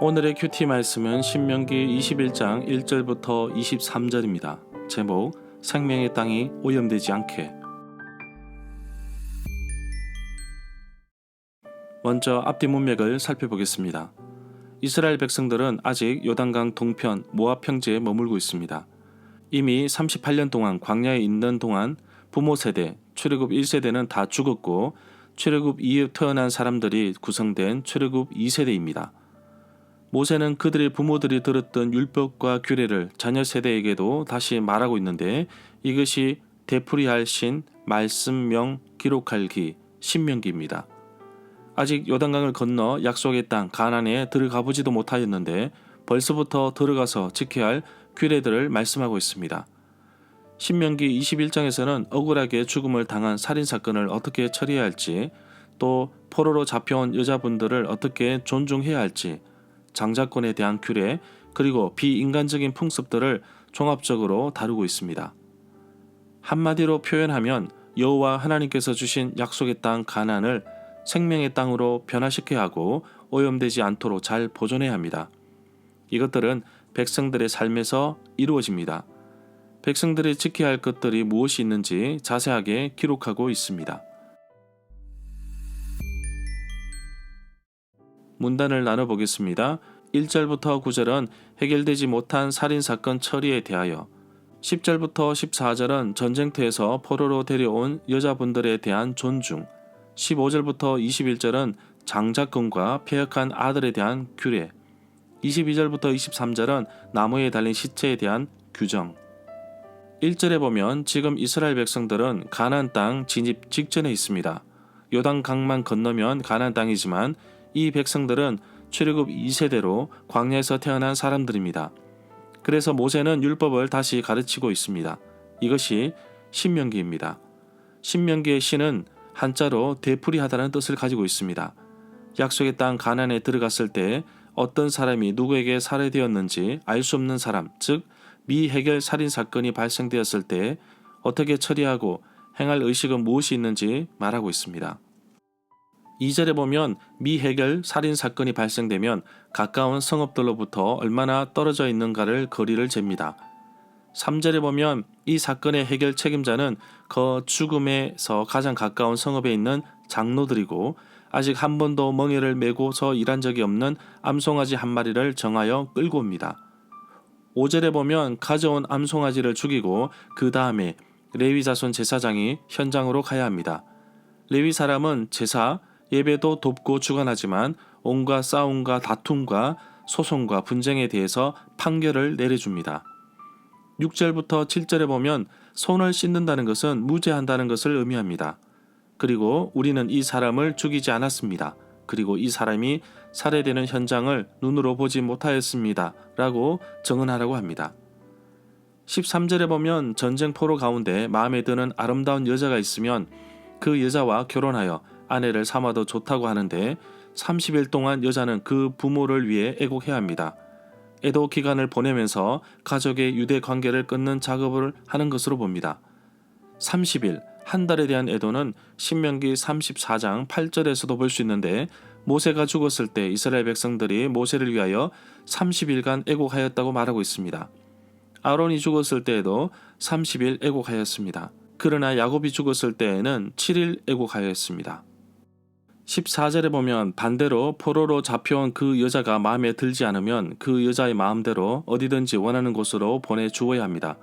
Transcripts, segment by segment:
오늘의 큐티 말씀은 신명기 21장 1절부터 23절입니다. 제목 생명의 땅이 오염되지 않게 먼저 앞뒤 문맥을 살펴보겠습니다. 이스라엘 백성들은 아직 요단강 동편 모압 평지에 머물고 있습니다. 이미 38년 동안 광야에 있는 동안 부모 세대, 출애굽 1세대는 다 죽었고 출애굽 이후 태어난 사람들이 구성된 출애굽 2세대입니다. 모세는 그들의 부모들이 들었던 율법과 규례를 자녀 세대에게도 다시 말하고 있는데 이것이 되풀이할 신 말씀명 기록할 기 신명기입니다. 아직 요단강을 건너 약속의 땅 가나안에 들어가 보지도 못하였는데 벌써부터 들어가서 지켜야 할 규례들을 말씀하고 있습니다. 신명기 21장에서는 억울하게 죽음을 당한 살인 사건을 어떻게 처리해야 할지 또 포로로 잡혀온 여자분들을 어떻게 존중해야 할지 장자권에 대한 규례 그리고 비인간적인 풍습들을 종합적으로 다루고 있습니다. 한마디로 표현하면 여호와 하나님께서 주신 약속의 땅 가나안을 생명의 땅으로 변화시켜야 하고 오염되지 않도록 잘 보존해야 합니다. 이것들은 백성들의 삶에서 이루어집니다. 백성들이 지켜야 할 것들이 무엇이 있는지 자세하게 기록하고 있습니다. 문단을 나눠보겠습니다. 1절부터 9절은 해결되지 못한 살인사건 처리에 대하여 10절부터 14절은 전쟁터에서 포로로 데려온 여자분들에 대한 존중 15절부터 21절은 장자권과 폐역한 아들에 대한 규례 22절부터 23절은 나무에 달린 시체에 대한 규정 1절에 보면 지금 이스라엘 백성들은 가나안 땅 진입 직전에 있습니다. 요단 강만 건너면 가나안 땅이지만 이 백성들은 출애굽 2세대로 광야에서 태어난 사람들입니다. 그래서 모세는 율법을 다시 가르치고 있습니다. 이것이 신명기입니다. 신명기의 신은 한자로 되풀이하다는 뜻을 가지고 있습니다. 약속의 땅 가나안에 들어갔을 때 어떤 사람이 누구에게 살해되었는지 알 수 없는 사람, 즉 미해결 살인 사건이 발생되었을 때 어떻게 처리하고 행할 의식은 무엇이 있는지 말하고 있습니다. 2절에 보면 미해결 살인 사건이 발생되면 가까운 성읍들로부터 얼마나 떨어져 있는가를 거리를 잽니다. 3절에 보면 이 사건의 해결 책임자는 그 죽음에서 가장 가까운 성읍에 있는 장로들이고 아직 한 번도 멍에를 메고서 일한 적이 없는 암송아지 한 마리를 정하여 끌고 옵니다. 5절에 보면 가져온 암송아지를 죽이고 그 다음에 레위 자손 제사장이 현장으로 가야 합니다. 레위 사람은 제사, 예배도 돕고 주관하지만 온갖 싸움과 다툼과 소송과 분쟁에 대해서 판결을 내려줍니다. 6절부터 7절에 보면 손을 씻는다는 것은 무죄한다는 것을 의미합니다. 그리고 우리는 이 사람을 죽이지 않았습니다. 그리고 이 사람이 살해되는 현장을 눈으로 보지 못하였습니다. 라고 정언하라고 합니다. 13절에 보면 전쟁 포로 가운데 마음에 드는 아름다운 여자가 있으면 그 여자와 결혼하여 아내를 삼아도 좋다고 하는데 30일 동안 여자는 그 부모를 위해 애곡해야 합니다. 애도 기간을 보내면서 가족의 유대 관계를 끊는 작업을 하는 것으로 봅니다. 30일, 한 달에 대한 애도는 신명기 34장 8절에서도 볼 수 있는데 모세가 죽었을 때 이스라엘 백성들이 모세를 위하여 30일간 애곡하였다고 말하고 있습니다. 아론이 죽었을 때에도 30일 애곡하였습니다. 그러나 야곱이 죽었을 때에는 7일 애곡하였습니다. 14절에 보면 반대로 포로로 잡혀온 그 여자가 마음에 들지 않으면 그 여자의 마음대로 어디든지 원하는 곳으로 보내주어야 합니다.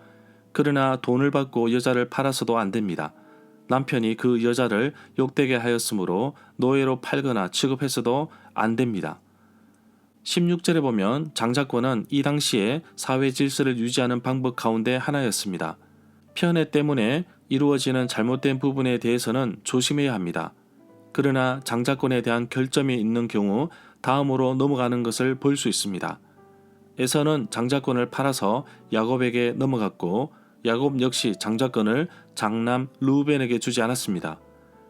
그러나 돈을 받고 여자를 팔아서도 안 됩니다. 남편이 그 여자를 욕되게 하였으므로 노예로 팔거나 취급해서도 안 됩니다. 16절에 보면 장자권은 이 당시에 사회 질서를 유지하는 방법 가운데 하나였습니다. 편애 때문에 이루어지는 잘못된 부분에 대해서는 조심해야 합니다. 그러나 장자권에 대한 결점이 있는 경우 다음으로 넘어가는 것을 볼 수 있습니다. 에서는 장자권을 팔아서 야곱에게 넘어갔고 야곱 역시 장자권을 장남 루벤에게 주지 않았습니다.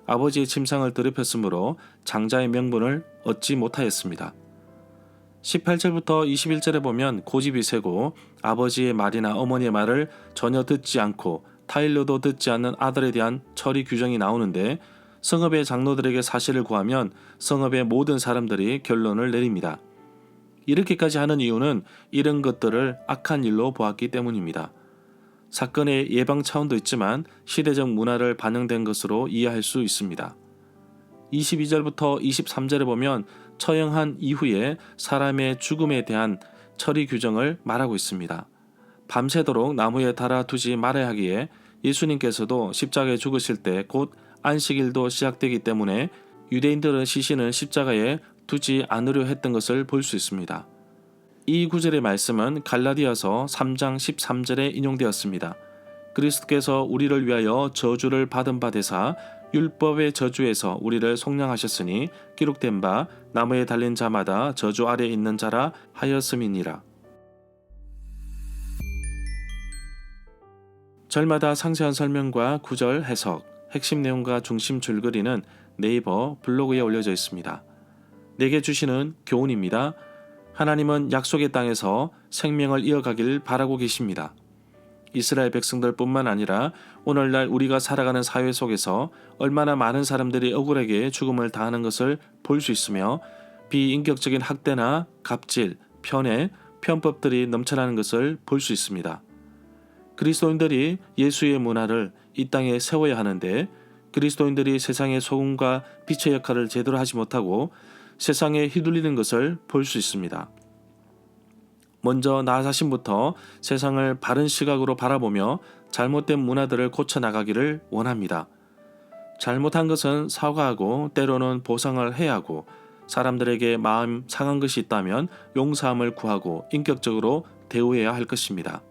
아버지의 침상을 더럽혔으므로 장자의 명분을 얻지 못하였습니다. 18절부터 21절에 보면 고집이 세고 아버지의 말이나 어머니의 말을 전혀 듣지 않고 타일러도 듣지 않는 아들에 대한 처리 규정이 나오는데 성읍의 장로들에게 사실을 구하면 성읍의 모든 사람들이 결론을 내립니다. 이렇게까지 하는 이유는 이런 것들을 악한 일로 보았기 때문입니다. 사건의 예방 차원도 있지만 시대적 문화를 반영된 것으로 이해할 수 있습니다. 22절부터 23절에 보면 처형한 이후에 사람의 죽음에 대한 처리 규정을 말하고 있습니다. 밤새도록 나무에 달아 두지 말아야 하기에 예수님께서도 십자가에 죽으실 때 곧 안식일도 시작되기 때문에 유대인들은 시신을 십자가에 두지 않으려 했던 것을 볼 수 있습니다. 이 구절의 말씀은 갈라디아서 3장 13절에 인용되었습니다. 그리스도께서 우리를 위하여 저주를 받은 바 되사 율법의 저주에서 우리를 속량하셨으니 기록된 바 나무에 달린 자마다 저주 아래 있는 자라 하였음이니라. 절마다 상세한 설명과 구절 해석, 핵심 내용과 중심 줄거리는 네이버 블로그에 올려져 있습니다. 내게 주시는 교훈입니다. 하나님은 약속의 땅에서 생명을 이어가길 바라고 계십니다. 이스라엘 백성들뿐만 아니라 오늘날 우리가 살아가는 사회 속에서 얼마나 많은 사람들이 억울하게 죽음을 당하는 것을 볼 수 있으며 비인격적인 학대나 갑질, 편애, 편법들이 넘쳐나는 것을 볼 수 있습니다. 그리스도인들이 예수의 문화를 이 땅에 세워야 하는데 그리스도인들이 세상의 소금과 빛의 역할을 제대로 하지 못하고 세상에 휘둘리는 것을 볼 수 있습니다. 먼저 나 자신부터 세상을 바른 시각으로 바라보며 잘못된 문화들을 고쳐 나가기를 원합니다. 잘못한 것은 사과하고 때로는 보상을 해야 하고 사람들에게 마음 상한 것이 있다면 용서함을 구하고 인격적으로 대우해야 할 것입니다.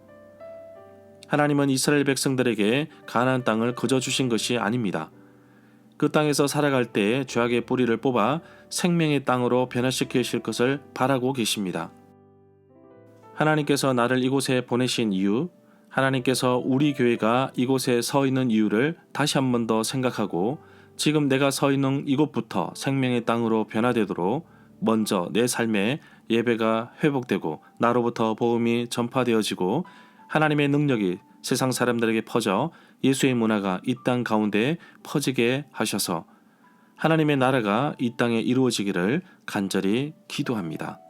하나님은 이스라엘 백성들에게 가나안 땅을 거저 주신 것이 아닙니다. 그 땅에서 살아갈 때에 죄악의 뿌리를 뽑아 생명의 땅으로 변화시키실 것을 바라고 계십니다. 하나님께서 나를 이곳에 보내신 이유, 하나님께서 우리 교회가 이곳에 서 있는 이유를 다시 한 번 더 생각하고 지금 내가 서 있는 이곳부터 생명의 땅으로 변화되도록 먼저 내 삶에 예배가 회복되고 나로부터 복음이 전파되어지고 하나님의 능력이 세상 사람들에게 퍼져 예수의 문화가 이 땅 가운데 퍼지게 하셔서 하나님의 나라가 이 땅에 이루어지기를 간절히 기도합니다.